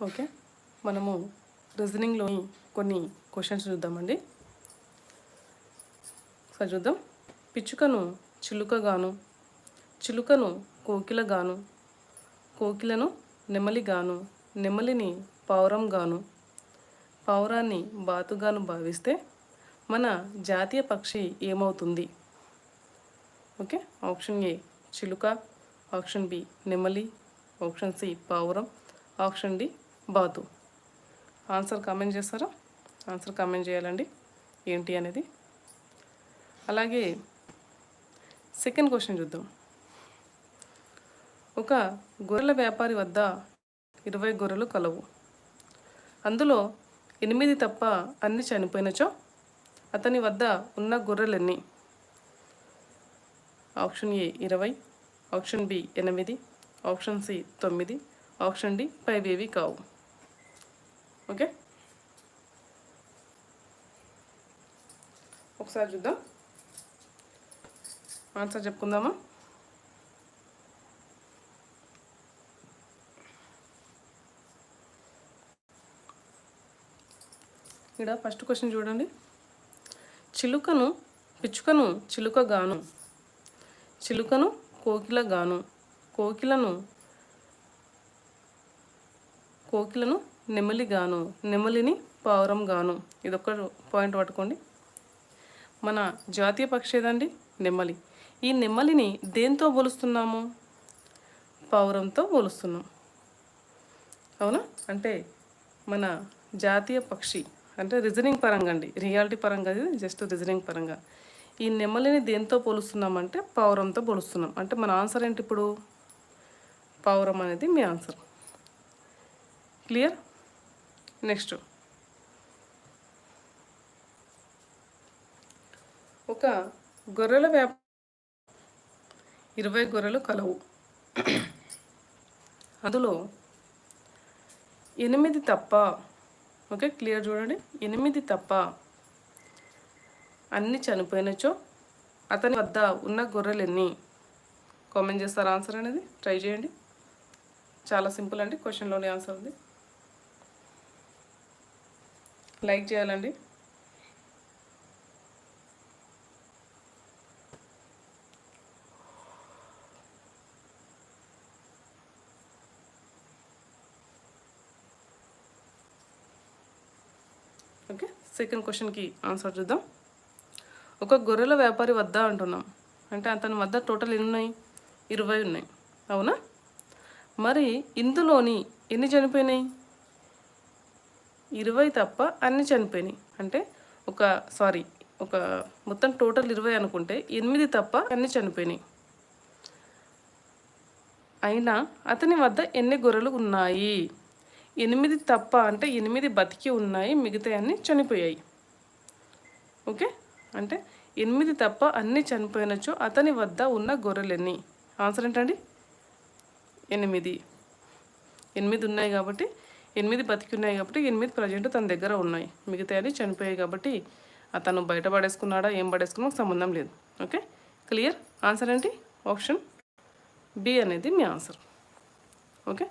Okay. మనము రీజనింగ్లోని కొన్ని questions చూద్దామండి. ఒకసారి చూద్దాం. పిచ్చుకను చిలుకగాను చిలుకను కోకిలగాను కోకిలను నెమలిగాను నెమలిని పావురంగాను పావురాన్ని బాతుగాను భావిస్తే మన జాతీయ పక్షి ఏమవుతుంది? ఓకే. ఆప్షన్ ఏ చిలుక ఆప్షన్ బి నెమలి ఆప్షన్ సి పావురం ఆప్షన్ డి బాతు. ఆన్సర్ కామెంట్ చేస్తారా? ఆన్సర్ కామెంట్ చేయాలండి. ఏంటి అనేది? అలాగే సెకండ్ క్వశ్చన్ చూద్దాం. ఒక గొర్రెల వ్యాపారి వద్ద ఇరవై గొర్రెలు కలవు. అందులో ఎనిమిది తప్ప అన్ని చనిపోయినచో అతని వద్ద ఉన్న గొర్రెలన్నీ? ఆప్షన్ ఏ ఇరవై ఆప్షన్ బి ఎనిమిది ఆప్షన్ సి తొమ్మిది ఆప్షన్ డి పైవేవి కావు. ఓకే? ఒకసారి చూద్దాం. ఆన్సర్ చెప్పుకుందామా? ఇక్కడ ఫస్ట్ క్వశ్చన్ చూడండి. చిలుకను పిచ్చుకను చిలుకగాను. చిలుకను కోకిలగాను. కోకిలను కోకిలను నెమలిగాను నెమలిని పావురం గాను ఇదొక పాయింట్ పట్టుకోండి. మన జాతీయ పక్షి ఏదండి నెమలి. ఈ నెమ్మలిని దేంతో పోలుస్తున్నాము? పావురంతో పోలుస్తున్నాం. అవునా? అంటే మన జాతీయ పక్షి అంటే రీజనింగ్ పరంగా అండి. రియాలిటీ పరంగా ఇది జస్ట్ రీజనింగ్ పరంగా. ఈ నెమ్మలిని దేంతో పోలుస్తున్నామంటే పావురంతో పోలుస్తున్నాం. అంటే మన ఆన్సర్ ఏంటి ఇప్పుడు? పావురం అనేది మీ ఆన్సర్. క్లియర్? నెక్స్ట్. ఒక గొర్రెల వ్యాప ఇరవై గొర్రెలు కలవు. అందులో ఎనిమిది తప్ప ఓకే క్లియర్ చూడండి. ఎనిమిది తప్ప అన్ని చనిపోయినచో అతని వద్ద ఉన్న గొర్రెలు ఎన్ని కామెంట్ చేస్తారు ఆన్సర్ అనేది? ట్రై చేయండి. చాలా సింపుల్ అండి క్వశ్చన్లోని ఆన్సర్ ఉంది. లైక్ చేయాలండి. ఓకే సెకండ్ క్వశ్చన్కి ఆన్సర్ చూద్దాం. ఒక గొర్రెల వ్యాపారి వద్ద అంటున్నాం. అంటే అతని వద్ద టోటల్ ఎన్ని ఉన్నాయి? ఇరవై ఉన్నాయి. అవునా? మరి ఇందులోని ఎన్ని చనిపోయినాయి? ఇరవై తప్ప అన్నీ చనిపోయినాయి. అంటే ఒక సారీ ఒక మొత్తం టోటల్ ఇరవై అనుకుంటే ఎనిమిది తప్ప అన్నీ చనిపోయినాయి. అయినా అతని వద్ద ఎన్ని గొర్రెలు ఉన్నాయి? ఎనిమిది తప్ప అంటే ఎనిమిది బతికి ఉన్నాయి మిగతా అన్నీ చనిపోయాయి. ఓకే? అంటే ఎనిమిది తప్ప అన్నీ చనిపోయినచో అతని వద్ద ఉన్న గొర్రెలన్నీ? ఆన్సర్ ఏంటండి? ఎనిమిది. ఎనిమిది ఉన్నాయి కాబట్టి ఎనిమిది బతికి ఉన్నాయి కాబట్టి ఎనిమిది ప్రజెంట్ తన దగ్గర ఉన్నాయి. మిగతా అన్ని చనిపోయాయి కాబట్టి అతను బయట పడేసుకున్నాడా ఏం పడేసుకున్నా సంబంధం లేదు. ఓకే? క్లియర్? ఆన్సర్ ఏంటి? ఆప్షన్ బి అనేది మీ ఆన్సర్. ఓకే?